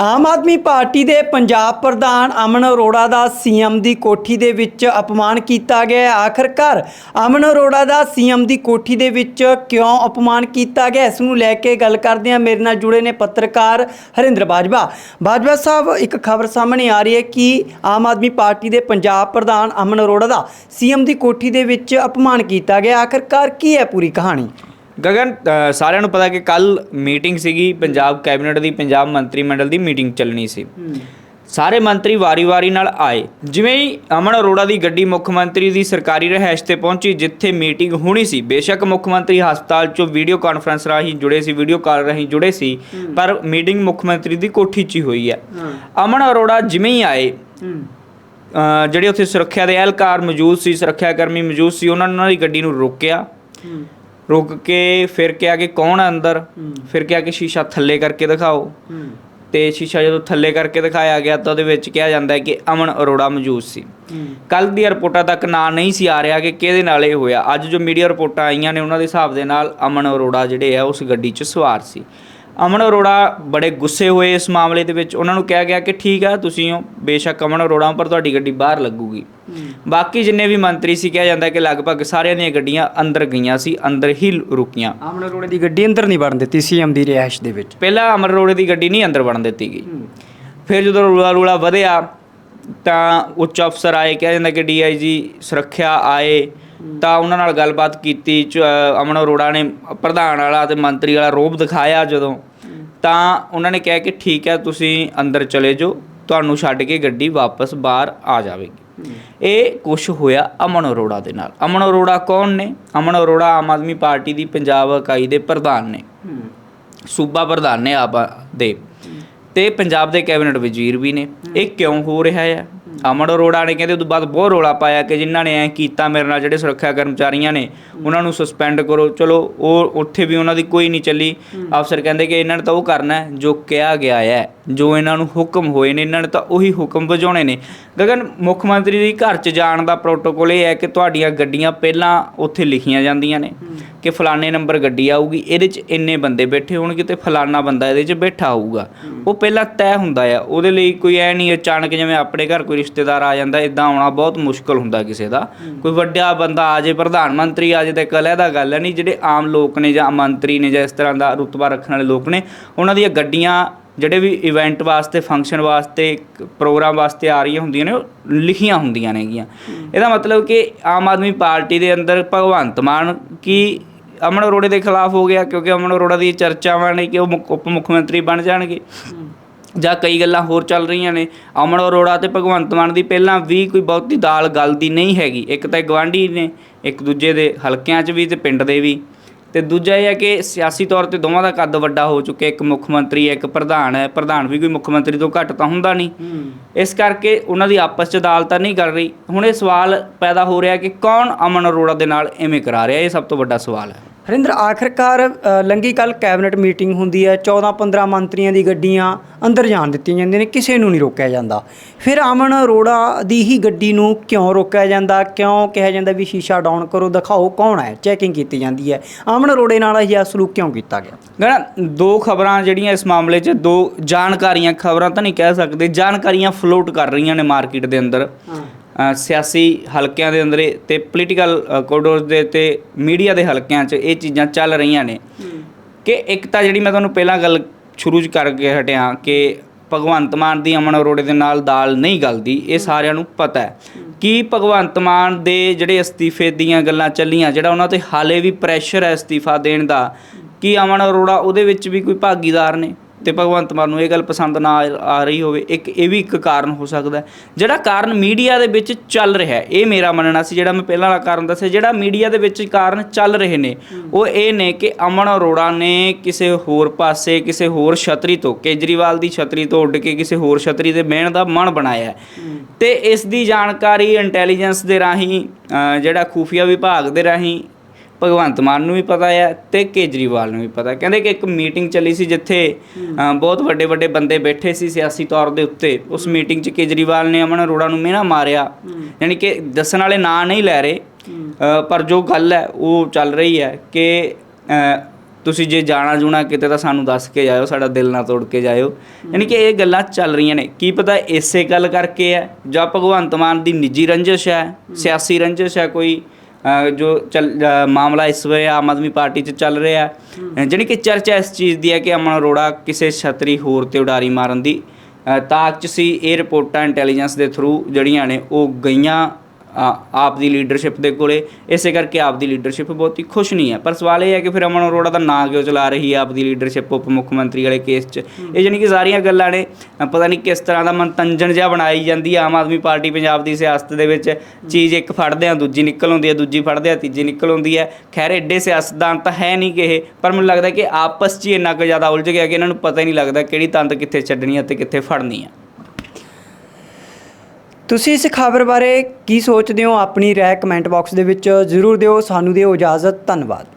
ਆਮ Aadmi party ਦੇ ਪੰਜਾਬ ਪ੍ਰਧਾਨ ਅਮਨ ਅਰੋੜਾ ਦਾ CM ਦੀ ਕੋਠੀ ਦੇ ਵਿੱਚ ਅਪਮਾਨ ਕੀਤਾ ਗਿਆ। ਹੈ। ਆਖਰਕਾਰ ਅਮਨ ਅਰੋੜਾ ਦਾ ਸੀਐਮ ਦੀ ਕੋਠੀ ਦੇ ਵਿੱਚ ਕਿਉਂ ਅਪਮਾਨ ਕੀਤਾ ਗਿਆ? ਇਸ ਨੂੰ ਲੈ ਕੇ ਗੱਲ ਕਰਦੇ ਹਾਂ। ਮੇਰੇ ਨਾਲ ਜੁੜੇ ਨੇ ਪੱਤਰਕਾਰ ਹਰਿੰਦਰ ਬਾਜਵਾ। ਬਾਜਵਾ ਸਾਹਿਬ, ਇੱਕ ਖਬਰ ਸਾਹਮਣੇ ਆ ਰਹੀ ਹੈ ਕਿ ਆਮ ਆਦਮੀ ਪਾਰਟੀ ਦੇ ਪੰਜਾਬ ਪ੍ਰਧਾਨ ਅਮਨ ਅਰੋੜਾ ਦਾ ਸੀਐਮ ਦੀ ਕੋਠੀ ਦੇ ਵਿੱਚ ਅਪਮਾਨ ਕੀਤਾ ਗਿਆ। ਆਖਰਕਾਰ ਕੀ ਹੈ ਪੂਰੀ ਕਹਾਣੀ? ਗਗਨ ਸਾਰਿਆਂ ਨੂੰ ਪਤਾ ਕਿ ਕੱਲ ਮੀਟਿੰਗ ਸੀਗੀ ਪੰਜਾਬ ਕੈਬਨਿਟ ਦੀ ਪੰਜਾਬ ਮੰਤਰੀ ਮੰਡਲ ਦੀ ਮੀਟਿੰਗ ਚੱਲਣੀ ਸੀ। ਸਾਰੇ ਮੰਤਰੀ ਵਾਰੀ-ਵਾਰੀ ਨਾਲ ਆਏ। ਜਿਵੇਂ ਹੀ ਅਮਨ ਅਰੋੜਾ ਦੀ ਗੱਡੀ ਮੁੱਖ ਮੰਤਰੀ ਦੀ ਸਰਕਾਰੀ ਰਹਿائش ਤੇ ਪਹੁੰਚੀ ਜਿੱਥੇ ਮੀਟਿੰਗ ਹੋਣੀ ਸੀ ਬੇਸ਼ੱਕ ਮੁੱਖ ਮੰਤਰੀ ਹਸਪਤਾਲ 'ਚੋਂ ਵੀਡੀਓ ਕਾਨਫਰੰਸ ਰਾਹੀਂ ਜੁੜੇ ਸੀ ਵੀਡੀਓ ਕਾਲ ਰਾਹੀਂ ਜੁੜੇ ਸੀ ਪਰ ਮੀਟਿੰਗ ਮੁੱਖ ਮੰਤਰੀ ਦੀ ਕੋਠੀ 'ਚ ਹੀ ਹੋਈ ਹੈ। ਅਮਨ ਅਰੋੜਾ ਜਿਵੇਂ ਹੀ ਆਏ ਜਿਹੜੇ ਉੱਥੇ ਸੁਰੱਖਿਆ ਦੇ ਅਹਿਲਕਾਰ ਮੌਜੂਦ ਸੀ ਸੁਰੱਖਿਆ ਕਰਮੀ ਮੌਜੂਦ ਸੀ ਉਹਨਾਂ ਨੇ ਉਹਨਾਂ ਦੀ ਗੱਡੀ ਨੂੰ ਰੋਕਿਆ। ਰੁਕ ਕੇ ਫਿਰ ਕਿਹਾ ਕਿ ਕੌਣ ਹੈ ਅੰਦਰ? ਫਿਰ ਕਿਹਾ ਕਿ ਸ਼ੀਸ਼ਾ ਥੱਲੇ ਕਰਕੇ ਦਿਖਾਓ। ਤੇ ਸ਼ੀਸ਼ਾ ਜਦੋਂ ਥੱਲੇ ਕਰਕੇ ਦਿਖਾਇਆ ਗਿਆ ਤਾਂ ਉਹਦੇ ਵਿੱਚ ਕਿਹਾ ਜਾਂਦਾ ਹੈ ਕਿ ਅਮਨ ਅਰੋੜਾ ਮੌਜੂਦ ਸੀ। ਕੱਲ ਦੀ ਰਿਪੋਰਟਾਂ ਤੱਕ ਨਾਂ ਨਹੀਂ ਸੀ ਆ ਰਿਹਾ ਕਿ ਕਿਹਦੇ ਨਾਲ ਇਹ ਹੋਇਆ। ਅੱਜ ਜੋ ਮੀਡੀਆ ਰਿਪੋਰਟਾਂ ਆਈਆਂ ਨੇ ਉਹਨਾਂ ਦੇ ਹਿਸਾਬ ਦੇ ਨਾਲ ਅਮਨ ਅਰੋੜਾ ਜਿਹੜੇ ਆ ਉਸ ਗੱਡੀ 'ਚ ਸਵਾਰ ਸੀ। ਅਮਨ ਅਰੋੜਾ ਬੜੇ ਗੁੱਸੇ ਹੋਏ ਇਸ ਮਾਮਲੇ ਦੇ ਵਿੱਚ। ਉਹਨਾਂ ਨੂੰ ਕਿਹਾ ਗਿਆ ਕਿ ਠੀਕ ਆ ਤੁਸੀਂ ਹੋ। ਬੇਸ਼ੱਕ ਅਮਨ ਅਰੋੜਾ ਪਰ ਤੁਹਾਡੀ ਗੱਡੀ ਬਾਹਰ ਲੱਗੂਗੀ। ਬਾਕੀ ਜਿੰਨੇ ਵੀ ਮੰਤਰੀ ਸੀ ਕਿਹਾ ਜਾਂਦਾ ਕਿ ਲਗਭਗ ਸਾਰਿਆਂ ਦੀਆਂ ਗੱਡੀਆਂ ਅੰਦਰ ਗਈਆਂ ਸੀ ਅੰਦਰ ਹੀ ਰੁਕੀਆਂ। ਅਮਨ ਅਰੋੜੇ ਦੀ ਗੱਡੀ ਅੰਦਰ ਨਹੀਂ ਵੜਨ ਦਿੱਤੀ ਸੀਐਮ ਦੀ ਰਿਹਾਇਸ਼ ਦੇ ਵਿੱਚ। ਪਹਿਲਾਂ ਅਮਰ ਅਰੋੜੇ ਦੀ ਗੱਡੀ ਨਹੀਂ ਅੰਦਰ ਵੜਨ ਦਿੱਤੀ ਗਈ। ਫਿਰ ਜਦੋਂ ਰੂਲਾ ਰੂਲਾ ਵਧਿਆ ਤਾਂ ਉੱਚ ਅਫਸਰ ਆਏ ਕਿਹਾ ਜਾਂਦਾ ਕਿ ਡੀਆਈਜੀ ਸੁਰੱਖਿਆ ਆਏ। ਤਾਂ ਉਹਨਾਂ ਨਾਲ ਗੱਲਬਾਤ ਕੀਤੀ, ਚ- ਅਮਨ ਅਰੋੜਾ ਨੇ ਪ੍ਰਧਾਨ ਵਾਲਾ ਤੇ ਮੰਤਰੀ ਵਾਲਾ ਰੋਬ ਦਿਖਾਇਆ ਜਦੋਂ। ਤਾਂ ਉਹਨਾਂ ਨੇ ਕਿਹਾ ਕਿ ਠੀਕ ਹੈ, ਤੁਸੀਂ ਅੰਦਰ ਚਲੇ ਜਾਓ, ਤੁਹਾਨੂੰ ਛੱਡ ਕੇ ਗੱਡੀ ਵਾਪਸ ਬਾਹਰ ਆ ਜਾਵੇਗੀ। ਇਹ ਕੁਝ ਹੋਇਆ ਅਮਨ ਅਰੋੜਾ ਦੇ ਨਾਲ। ਅਮਨ ਅਰੋੜਾ ਕੌਣ ਨੇ? ਅਮਨ ਅਰੋੜਾ ਆਮ ਆਦਮੀ ਪਾਰਟੀ ਦੀ ਪੰਜਾਬ ਇਕਾਈ ਦੇ ਪ੍ਰਧਾਨ ਨੇ। ਸੂਬਾ ਪ੍ਰਧਾਨ ਨੇ ਆਪ ਦੇ। ਤੇ ਪੰਜਾਬ ਦੇ ਕੈਬਨਿਟ ਵਜ਼ੀਰ ਵੀ ਨੇ। ਇਹ ਕਿਉਂ ਹੋ ਰਿਹਾ ਹੈ? ਅਮਨ ਅਰੋੜਾ ਨੇ ਕਹਿੰਦੇ ਉਦੋਂ ਬਾਅਦ ਬਹੁਤ ਰੋਲਾ ਪਾਇਆ ਕਿ ਜਿਨ੍ਹਾਂ ਨੇ ਐ ਕੀਤਾ ਮੇਰੇ ਨਾਲ ਜਿਹੜੇ ਸੁਰੱਖਿਆ ਕਰਮਚਾਰੀਆਂ ਨੇ ਉਹਨਾਂ ਨੂੰ ਸਸਪੈਂਡ ਕਰੋ। ਚਲੋ ਉਹ ਉੱਥੇ ਵੀ ਉਹਨਾਂ ਦੀ ਕੋਈ ਨਹੀਂ ਚੱਲੀ। ਅਫਸਰ ਕਹਿੰਦੇ ਕਿ ਇਹਨਾਂ ਨੇ ਤਾਂ ਉਹ ਕਰਨਾ ਹੈ ਜੋ ਕਿਹਾ ਗਿਆ ਹੈ। ਜੋ ਇਹਨਾਂ ਨੂੰ ਹੁਕਮ ਹੋਏ ਨੇ ਇਹਨਾਂ ਨੇ ਤਾਂ ਉਹੀ ਹੁਕਮ ਵਜਾਉਣੇ ਨੇ। ਗਗਨ ਮੁੱਖ ਮੰਤਰੀ ਦੀ ਘਰ 'ਚ ਜਾਣ ਦਾ ਪ੍ਰੋਟੋਕੋਲ ਇਹ ਹੈ ਕਿ ਤੁਹਾਡੀਆਂ ਗੱਡੀਆਂ ਪਹਿਲਾਂ ਉੱਥੇ ਲਿਖੀਆਂ ਜਾਂਦੀਆਂ ਨੇ ਕਿ ਫਲਾਣੇ ਨੰਬਰ ਗੱਡੀ ਆਊਗੀ ਇਹਦੇ 'ਚ ਇੰਨੇ ਬੰਦੇ ਬੈਠੇ ਹੋਣਗੇ ਤੇ ਫਲਾਣਾ ਬੰਦਾ ਇਹਦੇ 'ਚ ਬੈਠਾ ਹੋਊਗਾ। ਉਹ ਪਹਿਲਾਂ ਤੈਅ ਹੁੰਦਾ ਆ ਉਹਦੇ ਲਈ ਕੋਈ ਐ ਨਹੀਂ ਅਚਾਨਕ ਜਿਵੇਂ ਆਪਣੇ ਘਰ ਕੋਈ ਰਿਸ਼ਤੇਦਾਰ ਆ ਜਾਂਦਾ ਇਦਾਂ ਆਉਣਾ ਬਹੁਤ ਮੁਸ਼ਕਲ ਹੁੰਦਾ ਕਿਸੇ ਦਾ। ਕੋਈ ਵੱਡਾ ਬੰਦਾ ਆ ਜੇ ਪ੍ਰਧਾਨ ਮੰਤਰੀ ਆ ਜੇ ਤਾਂ ਇੱਕ ਅਲੱਗਾ ਗੱਲ ਹੈ ਨਹੀਂ ਜਿਹੜੇ ਆਮ ਲੋਕ ਨੇ ਜਾਂ ਮੰਤਰੀ ਨੇ ਜਾਂ ਇਸ ਤਰ੍ਹਾਂ ਦਾ ਰੁਤਬਾ ਰੱਖਣ ਵਾਲੇ ਲੋਕ ਨੇ ਉਹਨਾਂ ਦੀਆਂ ਗੱਡੀਆਂ ਜਿਹੜੇ ਵੀ ਇਵੈਂਟ ਵਾਸਤੇ ਫੰਕਸ਼ਨ ਵਾਸਤੇ ਪ੍ਰੋਗਰਾਮ ਵਾਸਤੇ ਆ ਰਹੀਆਂ ਹੁੰਦੀਆਂ ਨੇ ਉਹ ਲਿਖੀਆਂ ਹੁੰਦੀਆਂ ਨੇਗੀਆਂ। ਇਹਦਾ ਮਤਲਬ ਕਿ ਆਮ ਆਦਮੀ ਪਾਰਟੀ ਦੇ ਅੰਦਰ ਭਗਵੰਤ ਮਾਨ ਕੀ ਅਮਨ ਅਰੋੜੇ ਦੇ ਖਿਲਾਫ ਹੋ ਗਿਆ ਕਿਉਂਕਿ ਅਮਨ ਅਰੋੜਾ ਦੀ ਚਰਚਾਵਾਂ ਨੇ ਕਿ ਉਹ ਉਪ ਮੁੱਖ ਮੰਤਰੀ ਬਣ ਜਾਣਗੇ। ਜਾਂ ਕਈ ਗੱਲਾਂ ਹੋਰ ਚੱਲ ਰਹੀਆਂ ਨੇ। ਅਮਨ ਅਰੋੜਾ ਤੇ ਭਗਵੰਤ ਮਾਨ ਦੀ ਪਹਿਲਾਂ ਵੀ ਕੋਈ ਬਹੁਤੀ ਦਾਲ ਗਲਦੀ ਨਹੀਂ ਹੈਗੀ। ਇੱਕ ਤਾਂ ਗਵਾਂਢੀ ਨੇ ਇੱਕ ਦੂਜੇ ਦੇ ਹਲਕਿਆਂ 'ਚ ਵੀ ਤੇ ਪਿੰਡ ਦੇ ਵੀ। ਤੇ ਦੂਜਾ ਇਹ ਹੈ ਕਿ ਸਿਆਸੀ ਤੌਰ ਤੇ ਦੋਵਾਂ ਦਾ ਕੱਦ ਵੱਡਾ ਹੋ ਚੁੱਕਿਆ। ਇੱਕ ਮੁੱਖ ਮੰਤਰੀ ਹੈ ਇੱਕ ਪ੍ਰਧਾਨ ਹੈ। ਪ੍ਰਧਾਨ ਵੀ ਕੋਈ ਮੁੱਖ ਮੰਤਰੀ ਤੋਂ ਘੱਟ ਤਾਂ ਹੁੰਦਾ ਨਹੀਂ। ਇਸ ਕਰਕੇ ਉਹਨਾਂ ਦੀ ਆਪਸ 'ਚ ਅਦਾਲਤਾਂ ਨਹੀਂ ਕਰ ਰਹੀ। ਹੁਣ ਇਹ ਸਵਾਲ ਪੈਦਾ ਹੋ ਰਿਹਾ ਕਿ ਕੌਣ ਅਮਨ ਅਰੋੜਾ ਦੇ ਨਾਲ ਐਵੇਂ ਕਰਾ ਰਿਹਾ? ਇਹ ਸਭ ਤੋਂ ਵੱਡਾ ਸਵਾਲ ਹੈ। ਹਰਿੰਦਰ ਆਖਰਕਾਰ ਲੰਗੀ ਕੱਲ ਕੈਬਨਿਟ ਮੀਟਿੰਗ ਹੁੰਦੀ ਹੈ। 14-15 ਮੰਤਰੀਆਂ ਦੀ ਗੱਡੀਆਂ ਅੰਦਰ ਜਾਣ ਦਿੱਤੀਆਂ ਜਾਂਦੀਆਂ ਨੇ ਕਿਸੇ ਨੂੰ ਨਹੀਂ ਰੋਕਿਆ ਜਾਂਦਾ। ਫਿਰ ਅਮਨ ਅਰੋੜਾ ਦੀ ਹੀ ਗੱਡੀ ਨੂੰ ਕਿਉਂ ਰੋਕਿਆ ਜਾਂਦਾ? ਕਿਉਂ ਕਿਹਾ ਜਾਂਦਾ ਵੀ ਸ਼ੀਸ਼ਾ ਡਾਊਨ ਕਰੋ ਦਿਖਾਓ ਕੌਣ ਹੈ? ਚੈਕਿੰਗ ਕੀਤੀ ਜਾਂਦੀ ਹੈ। ਅਮਨ ਅਰੋੜੇ ਨਾਲ ਇਹ ਸਲੂਕ ਕਿਉਂ ਕੀਤਾ ਗਿਆ? ਗਣਾ ਦੋ ਖਬਰਾਂ ਜਿਹੜੀਆਂ ਇਸ ਮਾਮਲੇ 'ਚ ਦੋ ਜਾਣਕਾਰੀਆਂ ਖਬਰਾਂ ਤਾਂ ਨਹੀਂ ਕਹਿ ਸਕਦੇ ਜਾਣਕਾਰੀਆਂ ਫਲੋਟ ਕਰ ਰਹੀਆਂ ਨੇ ਮਾਰਕੀਟ ਦੇ ਅੰਦਰ। ਸਿਆਸੀ ਹਲਕਿਆਂ ਦੇ ਅੰਦਰ ਤੇ ਪੋਲੀਟੀਕਲ ਕੋਰੀਡੋਰਸ ਦੇ ਤੇ ਮੀਡੀਆ ਦੇ ਹਲਕਿਆਂ 'ਚ ਇਹ ਚੀਜ਼ਾਂ ਚੱਲ ਰਹੀਆਂ ਨੇ। ਕਿ ਇੱਕ ਤਾਂ ਜਿਹੜੀ ਮੈਂ ਤੁਹਾਨੂੰ ਪਹਿਲਾਂ ਗੱਲ ਸ਼ੁਰੂ 'ਚ ਕਰਕੇ ਹਟਿਆ ਕਿ ਭਗਵੰਤ ਮਾਨ ਦੀ ਅਮਨ ਅਰੋੜੇ ਦੇ ਨਾਲ ਦਾਲ ਨਹੀਂ ਗਲਦੀ ਇਹ ਸਾਰਿਆਂ ਨੂੰ ਪਤਾ ਹੈ। ਕਿ ਭਗਵੰਤ ਮਾਨ ਦੇ ਜਿਹੜੇ ਅਸਤੀਫੇ ਦੀਆਂ ਗੱਲਾਂ ਚੱਲੀਆਂ ਜਿਹੜਾ ਉਹਨਾਂ ਤੇ ਹਾਲੇ ਵੀ ਪ੍ਰੈਸ਼ਰ ਹੈ ਅਸਤੀਫਾ ਦੇਣ ਦਾ ਕਿ ਅਮਨ ਅਰੋੜਾ ਉਹਦੇ ਵਿੱਚ ਵੀ ਕੋਈ ਭਾਗੀਦਾਰ ਨੇ? ਤੇ ਭਗਵੰਤ ਮਾਨ ਨੂੰ ਇਹ ਗੱਲ ਪਸੰਦ ਨਾ ਆ- ਰਹੀ ਹੋਵੇ, ਇੱਕ ਇਹ ਵੀ ਇੱਕ ਕਾਰਨ ਹੋ ਸਕਦਾ ਜਿਹੜਾ ਕਾਰਨ ਮੀਡੀਆ ਦੇ ਵਿੱਚ ਚੱਲ ਰਿਹਾ ਹੈ, ਇਹ ਮੇਰਾ ਮੰਨਣਾ ਸੀ, ਜਿਹੜਾ ਮੈਂ ਪਹਿਲਾਂ ਵਾਲਾ ਕਾਰਨ ਦੱਸਿਆ, ਜਿਹੜਾ ਮੀਡੀਆ ਦੇ ਵਿੱਚ ਕਾਰਨ ਚੱਲ ਰਹੇ ਨੇ, ਉਹ ਇਹ ਨੇ ਕਿ ਅਮਨ ਅਰੋੜਾ ਨੇ ਕਿਸੇ ਹੋਰ ਪਾਸੇ, ਕਿਸੇ ਹੋਰ ਛਤਰੀ ਤੋਂ, ਕੇਜਰੀਵਾਲ ਦੀ ਛਤਰੀ ਤੋਂ ਉੱਡ ਕੇ ਕਿਸੇ ਹੋਰ ਛਤਰੀ ਤੇ ਬਹਿਣ ਦਾ ਮਨ ਬਣਾਇਆ ਹੈ। ਤੇ ਇਸ ਦੀ ਜਾਣਕਾਰੀ ਇੰਟੈਲੀਜੈਂਸ ਦੇ ਰਾਹੀਂ ਜਿਹੜਾ ਖੂਫੀਆ ਵਿਭਾਗ ਦੇ ਰਾਹੀਂ ਭਗਵੰਤ ਮਾਨ ਨੂੰ ਵੀ ਪਤਾ ਹੈ ਤੇ ਕੇਜਰੀਵਾਲ ਨੂੰ ਵੀ ਪਤਾ। ਕਹਿੰਦੇ ਕਿ ਇੱਕ ਮੀਟਿੰਗ ਚੱਲੀ ਸੀ ਜਿੱਥੇ ਬਹੁਤ ਵੱਡੇ ਵੱਡੇ ਬੰਦੇ ਬੈਠੇ ਸੀ ਸਿਆਸੀ ਤੌਰ ਦੇ ਉੱਤੇ। ਉਸ ਮੀਟਿੰਗ 'ਚ ਕੇਜਰੀਵਾਲ ਨੇ ਅਮਨ ਅਰੋੜਾ ਨੂੰ ਮਿਹਣਾ ਮਾਰਿਆ। ਯਾਨੀ ਕਿ ਦੱਸਣ ਵਾਲੇ ਨਾਂ ਨਹੀਂ ਲੈ ਰਹੇ। ਪਰ ਜੋ ਗੱਲ ਹੈ ਉਹ ਚੱਲ ਰਹੀ ਹੈ ਕਿ ਤੁਸੀਂ ਜੇ ਜਾਣਾ ਜੂਣਾ ਕਿਤੇ ਤਾਂ ਸਾਨੂੰ ਦੱਸ ਕੇ ਜਾਇਓ ਸਾਡਾ ਦਿਲ ਨਾ ਤੋੜ ਕੇ ਜਾਇਓ। ਯਾਨੀ ਕਿ ਇਹ ਗੱਲਾਂ ਚੱਲ ਰਹੀਆਂ ਨੇ। ਕੀ ਪਤਾ ਇਸੇ ਗੱਲ ਕਰਕੇ ਹੈ ਜਾਂ ਭਗਵੰਤ ਮਾਨ ਦੀ ਨਿੱਜੀ ਰੰਜਿਸ਼ ਹੈ। ਸਿਆਸੀ ਰੰਜਿਸ਼ ਹੈ ਕੋਈ। ਜੋ ਚੱਲ ਮਾਮਲਾ ਇਸ ਵੇਲੇ ਆਮ ਆਦਮੀ ਪਾਰਟੀ 'ਚ ਚੱਲ ਰਿਹਾ ਹੈ। ਜਾਣੀ ਕਿ ਚਰਚਾ ਇਸ ਚੀਜ਼ ਦੀ ਹੈ ਕਿ ਅਮਨ ਅਰੋੜਾ ਕਿਸੇ ਛਤਰੀ ਹੋਰ ਤੇ ਉਡਾਰੀ ਮਾਰਨ ਦੀ ਤਾਕ 'ਚ ਸੀ। ਇਹ ਰਿਪੋਰਟਾਂ ਇੰਟੈਲੀਜੈਂਸ ਦੇ ਥਰੂ ਜਿਹੜੀਆਂ ਨੇ ਉਹ ਗਈਆਂ ਆਪ ਦੀ ਲੀਡਰਸ਼ਿਪ ਦੇ ਕੋਲੇ। ਇਸੇ ਕਰਕੇ ਆਪ ਦੀ ਲੀਡਰਸ਼ਿਪ ਬਹੁਤੀ ਖੁਸ਼ ਨਹੀਂ ਹੈ। ਪਰ ਸਵਾਲ ਇਹ ਹੈ ਕਿ ਫਿਰ ਅਮਨ ਅਰੋੜਾ ਦਾ ਨਾਂ ਕਿਉਂ ਚਲਾ ਰਹੀ ਹੈ? ਆਪ ਦੀ ਲੀਡਰਸ਼ਿਪ ਉਪ ਮੁੱਖ ਮੰਤਰੀ ਵਾਲੇ ਕੇਸ 'ਚ। ਇਹ ਜਾਣੀ ਕਿ ਸਾਰੀਆਂ ਗੱਲਾਂ ਨੇ। ਪਤਾ ਨਹੀਂ ਕਿਸ ਤਰ੍ਹਾਂ ਦਾ ਮਨਤੰਜਨ ਜਿਹਾ ਬਣਾਈ ਜਾਂਦੀ ਆਮ ਆਦਮੀ ਪਾਰਟੀ ਪੰਜਾਬ ਦੀ ਸਿਆਸਤ ਦੇ ਵਿੱਚ। ਚੀਜ਼ ਇੱਕ ਫੜਦੇ ਆ ਦੂਜੀ ਨਿਕਲ ਆਉਂਦੀ ਹੈ, ਦੂਜੀ ਫੜਦੇ ਆ ਤੀਜੀ ਨਿਕਲ ਆਉਂਦੀ ਹੈ। ਖੈਰ ਐਡੇ ਸਿਆਸਤਦਾਨ ਤਾਂ ਹੈ ਨਹੀਂ ਕਿ ਇਹ। ਪਰ ਮੈਨੂੰ ਲੱਗਦਾ ਕਿ ਆਪਸ 'ਚ ਹੀ ਇੰਨਾ ਕੁ ਜ਼ਿਆਦਾ ਉਲਝ ਗਿਆ ਕਿ ਇਹਨਾਂ ਨੂੰ ਪਤਾ ਹੀ ਨਹੀਂ ਲੱਗਦਾ ਕਿਹੜੀ ਤੰਦ ਕਿੱਥੇ ਛੱਡਣੀ ਹੈ ਤੇ ਕਿੱਥੇ ਫੜਨੀ ਹੈ। ਤੁਸੀਂ ਇਸ ਖਬਰ ਬਾਰੇ ਕੀ ਸੋਚਦੇ ਹੋ? ਆਪਣੀ ਰਾਏ ਕਮੈਂਟ ਬਾਕਸ ਦੇ ਵਿੱਚ ਜ਼ਰੂਰ ਦਿਓ। ਸਾਨੂੰ ਦਿਓ ਇਜਾਜ਼ਤ। ਧੰਨਵਾਦ।